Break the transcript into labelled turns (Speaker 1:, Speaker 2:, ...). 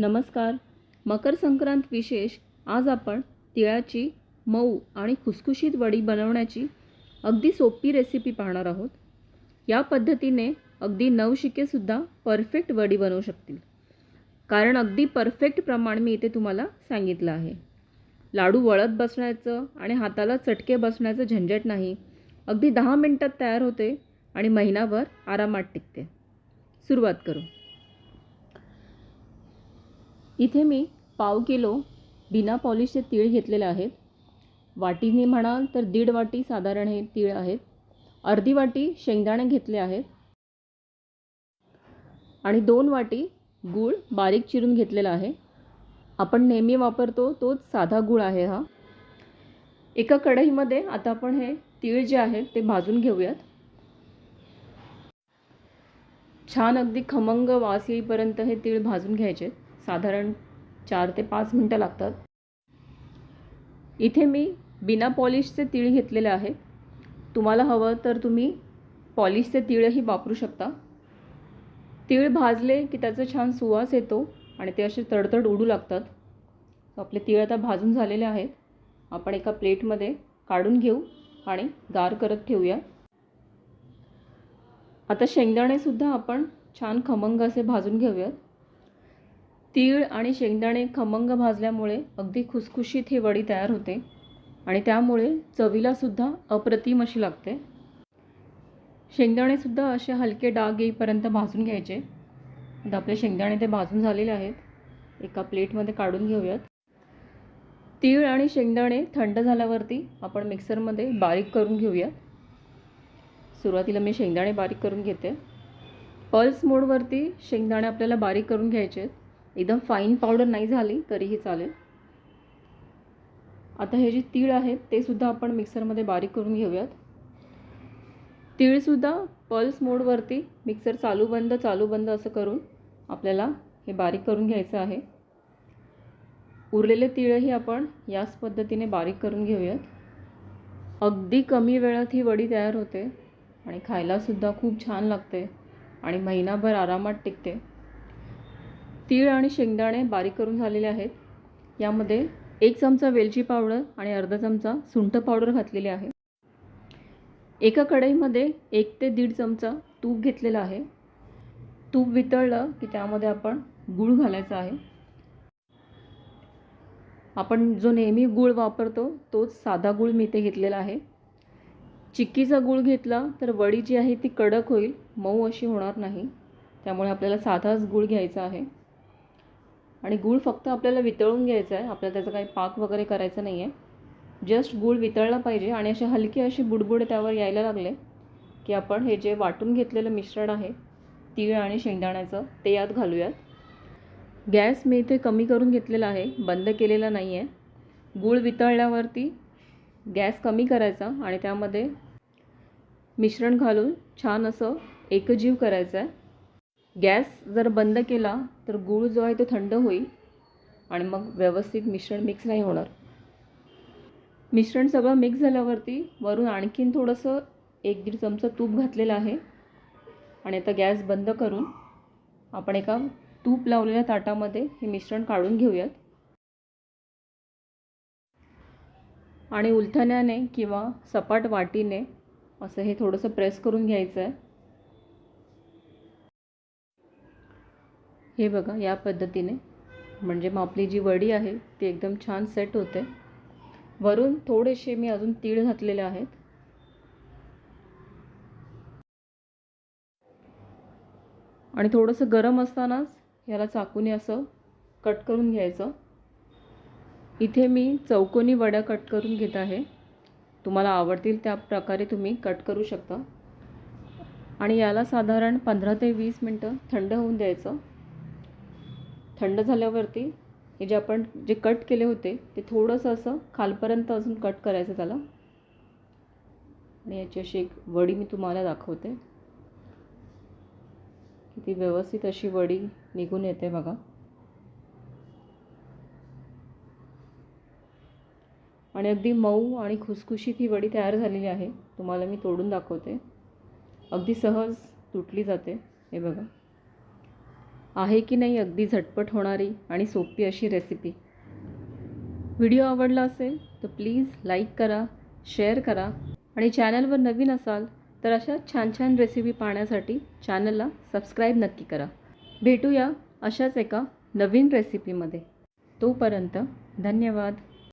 Speaker 1: नमस्कार. मकर संक्रांत विशेष आज आपण तिळाची मऊ आणि खुसखुशीत वडी बनवण्याची अगदी सोपी रेसिपी पाहणार आहोत. या पद्धतीने अगदी नवशिकेसुद्धा परफेक्ट वडी बनवू शकतील. कारण अगदी परफेक्ट प्रमाण मी इथे तुम्हाला सांगितलं आहे. लाडू वळत बसण्याचं आणि हाताला चटके बसण्याचं झंझट नाही. अगदी दहा मिनटात तयार होते आणि महिनाभर आरामात टिकते. सुरुवात करू. इथे मी पाव किलो बिना पॉलिशचे तीळ घेतलेले आहेत. वाटीने म्हणाल तर दीड वाटी साधारण हे तीळ आहेत. अर्धी वाटी शेंगदाणे घेतले आहेत. आणि दोन वाटी गूळ बारीक चिरून घेतलेला आहे. आपण नेहमी वापरतो तोच साधा गूळ आहे हा. एका कढईमध्ये आता आपण हे तीळ जे आहेत ते भाजून घेऊयात. छान अगदी खमंग वास येईपर्यंत हे तीळ भाजून घ्यायचे. साधारण चार ते पाच मिनटं लागतात. इथे मी बिना पॉलिशचे तीळ घेतलेले आहे तुम्हाला हवं तर तुम्ही पॉलिशचे तीळही वापरू शकता. तीळ भाजले की त्याचा छान सुवास येतो आणि ते असे तडतड उडू लागतात. आपले तीळ आता भाजून झालेले आहेत. आपण एका प्लेटमध्ये काढून घेऊ आणि गार करत ठेवूया. आता शेंगदाणेसुद्धा आपण छान खमंग असे भाजून घेऊयात. तीळ आणि शेंगदाणे खमंग भाजल्यामुळे अगदी खुसखुशीत ही वडी तयार होते आणि त्यामुळे चवीलासुद्धा अप्रतिम अशी लागते. शेंगदाणेसुद्धा असे हलके डाग येईपर्यंत भाजून घ्यायचे. आता आपले शेंगदाणे ते भाजून झालेले आहेत. एका प्लेटमध्ये काढून घेऊयात. तीळ आणि शेंगदाणे थंड झाल्यावरती आपण मिक्सरमध्ये बारीक करून घेऊयात. सुरुवातीला मी शेंगदाणे बारीक करून घेते. पल्स मोडवरती शेंगदाणे आपल्याला बारीक करून घ्यायचे आहेत एकदम फाईन पावडर नाही झाली तरीही चालेल. आता हे जे तीळ आहेत ते सुद्धा आपण मिक्सरमध्ये बारीक करून घेऊयात. तीळसुद्धा पल्स मोडवरती मिक्सर चालू बंद चालू बंद असं करून आपल्याला हे बारीक करून घ्यायचं आहे. उरलेले तीळही आपण याच पद्धतीने बारीक करून घेऊयात. अगदी कमी वेळात ही वडी तयार होते आणि खायलासुद्धा खूप छान लागते आणि महिनाभर आरामात टिकते. तीळ आणि शेंगदाणे बारीक करून झालेले आहेत. यामध्ये एक चमचा वेलची पावडर आणि अर्धा चमचा सुंठ पावडर घातलेली आहे. एका कढईमध्ये एक ते दीड चमचा तूप घेतलेलं आहे. तूप वितळलं की त्यामध्ये आपण गूळ घालायचा आहे. आपण जो नेहमी गूळ वापरतो तोच साधा गूळ मी इथे घेतलेला आहे. चिक्कीचा गूळ घेतला तर वडी जी आहे ती कडक होईल मऊ अशी होणार नाही. त्यामुळे आपल्याला साधाच गूळ घ्यायचा आहे. आणि गूळ फक्त आपल्याला वितळून घ्यायचं आहे. आपल्याला त्याचा काही पाक वगैरे करायचं नाही आहे जस्ट गूळ वितळला पाहिजे आणि असे हलके असे बुडबुड त्यावर यायला लागले की आपण हे जे वाटून घेतलेलं मिश्रण आहे तीळ आणि शेंगदाण्याचं ते यात घालूयात. गॅस मी इथे कमी करून घेतलेला आहे बंद केलेला नाही आहे गूळ वितळल्यावरती गॅस कमी करायचा आणि त्यामध्ये मिश्रण घालून छान असं एकजीव करायचं आहे. गॅस जर बंद केला तर गूळ जो आहे तो थंड होईल आणि मग व्यवस्थित मिश्रण मिक्स नाही होणार. मिश्रण सगळं मिक्स झाल्यावरती वरून आणखीन थोडंसं एक दीड चमचा तूप घातलेलं आहे. आणि आता गॅस बंद करून आपण एका तूप लावलेल्या ताटामध्ये हे मिश्रण काढून घेऊयात. आणि उलथण्याने किंवा सपाट वाटीने असं हे थोडंसं प्रेस करून घ्यायचं आहे. हे बघा या पद्धतीने. म्हणजे मग आपली जी वडी आहे ती एकदम छान सेट होते. वरून थोडेसे मी अजून तीळ घातलेले आहेत. आणि थोडंसं गरम असतानाच याला चाकूने असं कट करून घ्यायचं. इथे मी चौकोनी वड्या कट करून घेत आहे. तुम्हाला आवडतील त्या प्रकारे तुम्ही कट करू शकता. आणि याला साधारण पंधरा ते वीस मिनटं थंड होऊन द्यायचं. थंड झाल्यावरती हे जे आपण जे कट केले होते ते थोडंसं असं खालपर्यंत अजून कट करायचं त्याला. आणि याची अशी एक वडी मी तुम्हाला दाखवते. किती व्यवस्थित अशी वडी निघून येते बघा. आणि अगदी मऊ आणि खुसखुशीत ही वडी तयार झालेली आहे. तुम्हाला मी तोडून दाखवते. अगदी सहज तुटली जाते. हे बघा. आहे की नाही अगदी झटपट होणारी आणि सोपी अशी रेसिपी व्हिडिओ आवडला असेल तर प्लीज लाईक करा शेअर करा आणि चॅनलवर नवीन असाल तर अशा छान छान रेसिपी पाहण्यासाठी चॅनलला सबस्क्राईब नक्की करा. भेटूया अशाच एका नवीन रेसिपीमध्ये तोपर्यंत धन्यवाद.